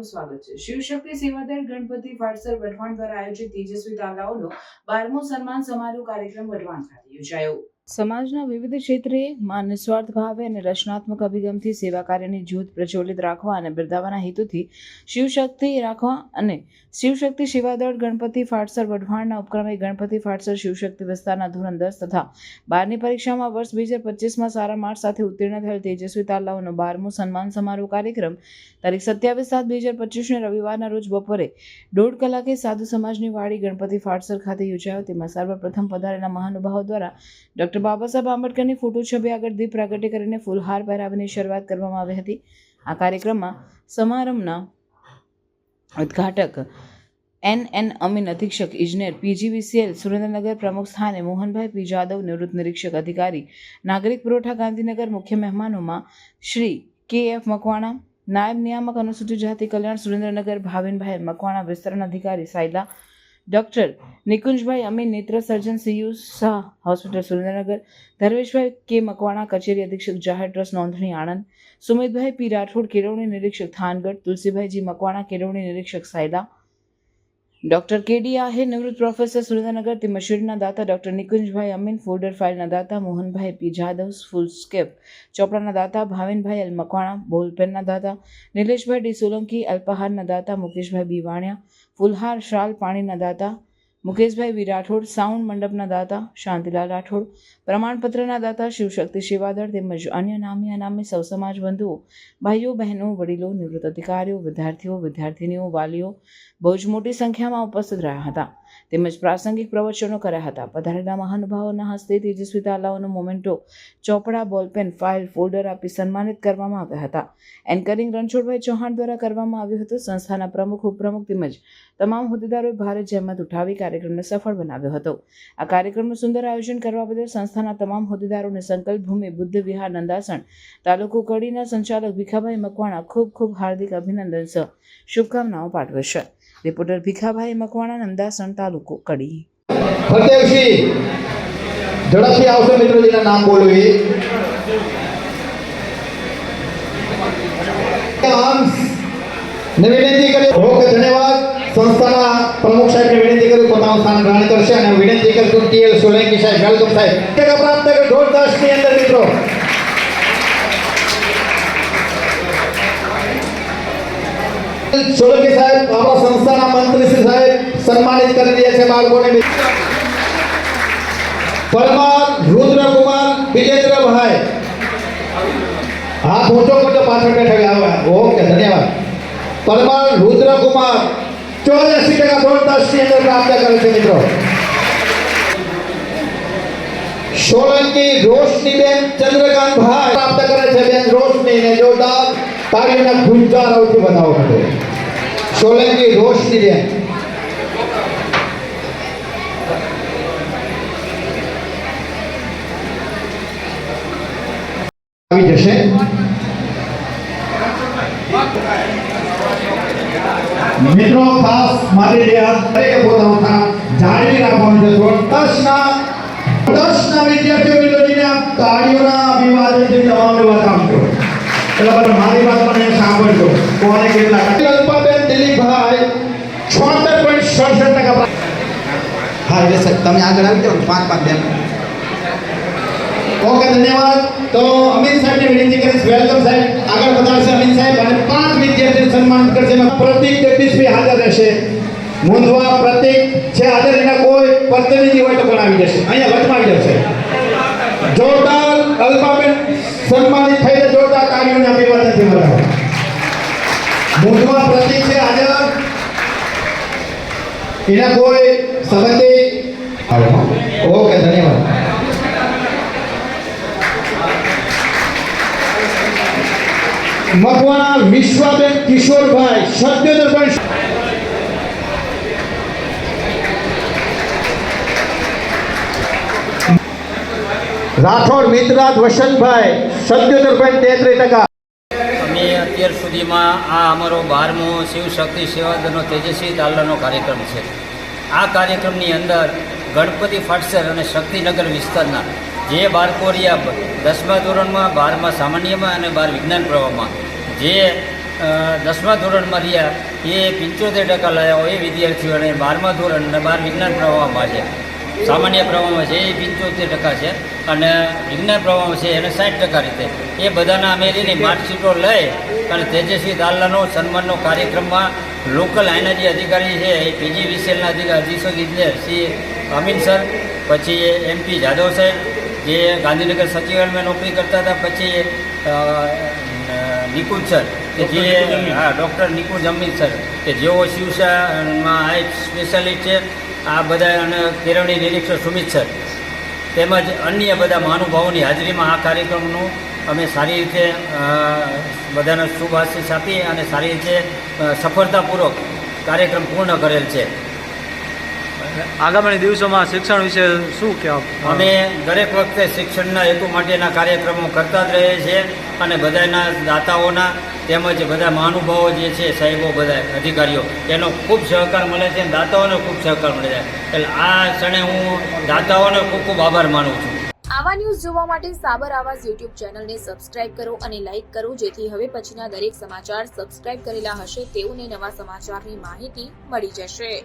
આપનું સ્વાગત છે. શિવશક્તિ સેવાદળ ગણપતિ ફાટસર વઢવાણ દ્વારા આયોજિત તેજસ્વી તાલાઓનો બારમો સન્માન સમારોહ કાર્યક્રમ વઢવાણ ખાતે યોજાયો. સમાજના વિવિધ ક્ષેત્રે માં નિસ્વાર્થ ભાવે અને રચનાત્મક અભિગમથી સેવા કાર્યની જ્યોત પ્રજ્વલિત રાખવા અને બિરદાવાના હેતુથી શિવશક્તિ રાખવા અને શિવશક્તિ સેવાદળ ગણપતિ ફાટસર વઢવાણના ઉપક્રમે ગણપતિ ફાટસર શિવશક્તિ વિસ્તારના ધોરણ દસ તથા બારની પરીક્ષામાં વર્ષ બે હજાર પચીસમાં સારા માર્ક સાથે ઉત્તીર્ણ થયેલ તેજસ્વી તાલાઓનો બારમો સન્માન સમારોહ કાર્યક્રમ તારીખ સત્યાવીસ સાત બે હજાર પચીસને રવિવારના રોજ બપોરે દોઢ કલાકે સાધુ સમાજની વાડી ગણપતિ ફાટસર ખાતે યોજાયો. તેમાં સર્વપ્રથમ પધારેલા મહાનુભાવો દ્વારા ડૉક્ટર બાબા સાહેબ આંબેડકરની ફોટો છબી આગળ દીપ પ્રાગટ્ય કરીને ફૂલહાર પહેરાવીને શરૂઆત કરવામાં આવી હતી. આ કાર્યક્રમમાં સમારંભના ઉદ્ઘાટક એન એન અમીન અધિક્ષક ઇજનેર પીજીવીસીએલ સુરેન્દ્રનગર પ્રમુખ સ્થાને મોહનભાઈ પી જાદવ નિવૃત્ત નિરીક્ષક અધિકારી, નાગરિક પુરવઠા ગાંધીનગર મુખ્ય મહેમાનોમાં શ્રી કે એફ મકવાણા, નાયબ નિયામક અનુસૂચિત જાતિ કલ્યાણ સુરેન્દ્રનગર ભાવિનભાઈ મકવાણા, વિસ્તરણ અધિકારી સાયલા ડૉક્ટર નિકુંજભાઈ અમીન નેત્ર surgeon CU Shah hospital Surendranagar, Dharmeshbhai K Makwana, કચેરી અધિક્ષક જાહેર ટ્રસ્ટ, નોંધણી, આણંદ, સુમિતભાઈ પી રાઠોડ, કેળવણી નિરીક્ષક, થાનગઢ, તુલસીભાઈજી મકવાણા, કેળવણી નિરીક્ષક, સાયદા ડૉક્ટર કેડી આહિર, નિવૃત્ત પ્રોફેસર સુરેન્દ્રનગર તેમજ શિરના દાતા ડોક્ટર નિકુંજભાઈ અમીન ફોર્ડર ફાઇલના દાતા મોહનભાઈ પી. જાદવ, ફૂલસ્કેપ ચોપડાના દાતા ભાવિનભાઈ અલ મકવાણા, બોલપેનના દાતા નિલેશભાઈ ડી. સોલંકી, અલ્પાહારના દાતા મુકેશભાઈ બી. વાણિયા, ફુલહાર શાલ પાણીના દાતા મુકેશભાઈ વી રાઠોડ સાઉન્ડ મંડપના દાતા શાંતિલાલ રાઠોડ, પ્રમાણપત્રના દાતા શિવશક્તિ શિવાદળ તેમજ અન્ય નામી અનામી સૌ સમાજ બંધુઓ ભાઈઓ, બહેનો, વડીલો, નિવૃત્ત અધિકારીઓ, વિદ્યાર્થીઓ, વિદ્યાર્થિનીઓ, વાલીઓ બહુ જ મોટી સંખ્યામાં ઉપસ્થિત રહ્યા હતા. તેમજ પ્રાસંગિક પ્રવચનો કર્યા હતા. પધારેલા મહાનુભાવોના હસ્તે તેજસ્વી તાલાઓનો મોમેન્ટો, ચોપડા, બોલપેન, ફાઇલ, ફોલ્ડર આપી સન્માનિત કરવામાં આવ્યા હતા. એન્કરિંગ રણછોડભાઈ ચૌહાણ દ્વારા કરવામાં આવ્યું હતું. સંસ્થાના પ્રમુખ, ઉપપ્રમુખ તેમજ તમામ હોદ્દેદારોએ ભારે જહેમત ઉઠાવી કાર્યક્રમને સફળ બનાવ્યો હતો. આ કાર્યક્રમનું સુંદર આયોજન કરવા બદલ સંસ્થાના તમામ હોદ્દેદારોને સંકલ્પ ભૂમિ, બુદ્ધ વિહાર, નંદાસણ, તાલુકો કડીના સંચાલક ભીખાભાઈ મકવાણા ખૂબ ખૂબ હાર્દિક અભિનંદન સહ શુભકામનાઓ પાઠવે છે. રિપોર્ટર ભીખાભાઈ મકવાણા નંદાસણ તાલુકો કડી. ઝડપથી આવશે મિત્રોજીના નામ બોલવી. વિનંતી કરી ઓકે ધન્યવાદ. સંસ્થાના પ્રમુખ સાહેબને વિનંતી કરી પોતાનું સ્થાન ગ્રહણ કરશે અને વિનંતી કરશું ટીએલ સોલંકી સાહેબ, વેલકમ સાહેબ. ટકા પ્રાપ્ત કરે દોઢ દસની અંદર, મિત્રો. સોલંકી સાહેબ આપણા સંસ્થાના મંત્રી શ્રી સાહેબ સન્માનિત કરી રહ્યા છે બાળકોને પરમાર રુદ્રકુમાર વિજેન્દ્રભાઈ હાથ ઊંચો કરજો પાછળ બેઠા આવે ઓકે ધન્યવાદ પરમાર રુદ્રકુમાર ચોર્યાસી ટકા દોઢ દસની અંદર પ્રાપ્ત કરે છે મિત્રો સોલંકી રોશનીબેન ચંદ્રકાંતભાઈ પ્રાપ્ત કરે છે બેન રોશની ને જોરદાર તાળીઓના ગુંજારોથી બતાવો માટે સોલંકી રોશનીબેન આવી જશે. મિત્રો ખાસ મારી રહ્યા દરેકે પોતાનું સ્થાન જાળવી રાખવાનું છે દસના દસના વિદ્યાર્થીઓ આ તાળીઓના અભિવાદનથી તમામને બતાવજો એટલે બધા મારી વાત પણ સાંભળજો. કોને કેટલા અલ્પાબેન દિલીપભાઈ છોતેર પોઈન્ટ સડસઠ ટકા હા એટલે સર તમે આગળ આવી જાઓ પાંચ પાંચ બેન ઓકે ધન્યવાદ તો અમિત સાહેબને વેલકમ સાહેબ. આગળ વધારશે અમિત સાહેબ અને પાંચ વિદ્યાર્થીને સન્માન કરશે. પ્રતિક જગદીશભાઈ હાજર રહેશે. મૂંધવા પ્રતિક છે હાજર. એના કોઈ પ્રતિનિધિ હોય તો પણ આવી જશે અહીંયા વચમાં આવી જશે જોરદાર અલ્પાબેન સન્માનિત થઈને જોરદાર તાળીઓને અભિવાદનથી વધાવો મુંદવા પ્રતિક છે હાજર. એના કોઈ સંબંધી ઓકે, ધન્યવાદ. મકવાણા વિશ્વાબેન કિશોરભાઈ પોઈન્ટ રાઠોડ મિત્રાજ વસંતભાઈ સત્યોતર પોઈન્ટ તેત્રીસ ટકા. અમે અત્યાર સુધીમાં આ અમારો બારમો શિવશક્તિ સેવાદળનો તેજસ્વી તાલનો કાર્યક્રમ છે. આ કાર્યક્રમની અંદર ગણપતિ ફાટસર અને શક્તિનગર વિસ્તારના જે બાળકો રહ્યા દસમા ધોરણમાં, બારમા સામાન્યમાં અને બાર વિજ્ઞાન પ્રવાહમાં. જે દસમા ધોરણમાં રહ્યા, એ પંચોતેર ટકા લાયા હોય એ વિદ્યાર્થીઓ અને બારમા ધોરણ અને બાર વિજ્ઞાન પ્રવાહમાં છે. સામાન્ય પ્રવાહમાં છે એ પંચોતેર ટકા છે અને વિજ્ઞાન પ્રવાહમાં છે એને સાઠ ટકા રીતે. એ બધાના અમે એની માર્કશીટો લઈ અને તેજસ્વી દાલ્લાનો સન્માનનો કાર્યક્રમમાં લોકલ આઈના જે અધિકારી છે, એ પીજી વિસેલના અધિકારી અધિક્ષક ઇજનેર શ્રી અમીન સર, પછી એમપી જાદવ સાહેબ જે ગાંધીનગર સચિવાલયમાં નોકરી કરતા હતા પછી નિકુંજ સર કે જે હા ડૉક્ટર નિકુંજ અમિત સર કે જેઓ શિવસામાં આઈ સ્પેશિયાલિસ્ટ છે આ બધા અને કેળવણી નિરીક્ષક સુમિત સર. તેમજ અન્ય બધા મહાનુભાવોની હાજરીમાં આ કાર્યક્રમનું અમે સારી રીતે બધાને શુભ આશીષ આપી અને સારી રીતે સફળતાપૂર્વક કાર્યક્રમ પૂર્ણ કરેલ છે. આગામી દિવસોમાં શિક્ષણ વિશે શું કહેવા? અમે દરેક વખતે શિક્ષણના હેતુ માટેના કાર્યક્રમો કરતા જ રહીએ છીએ અને બધાના દાતાઓના તેમજ બધા મહાનુભાવો જે છે સાહેબો બધા અધિકારીઓ એનો ખૂબ સહકાર મળે છે અને દાતાઓનો ખૂબ સહકાર મળે છે. એટલે આ ક્ષણે હું દાતાઓનો ખૂબ ખૂબ આભાર માનું છું. આવા ન્યૂઝ જોવા માટે સાબર આવાજ યુટ્યુબ ચેનલને સબસ્ક્રાઇબ કરો અને લાઇક કરો જેથી હવે પછીના દરેક સમાચાર સબસ્ક્રાઇબ કરેલા હશે તેઓને નવા સમાચારની માહિતી મળી જશે.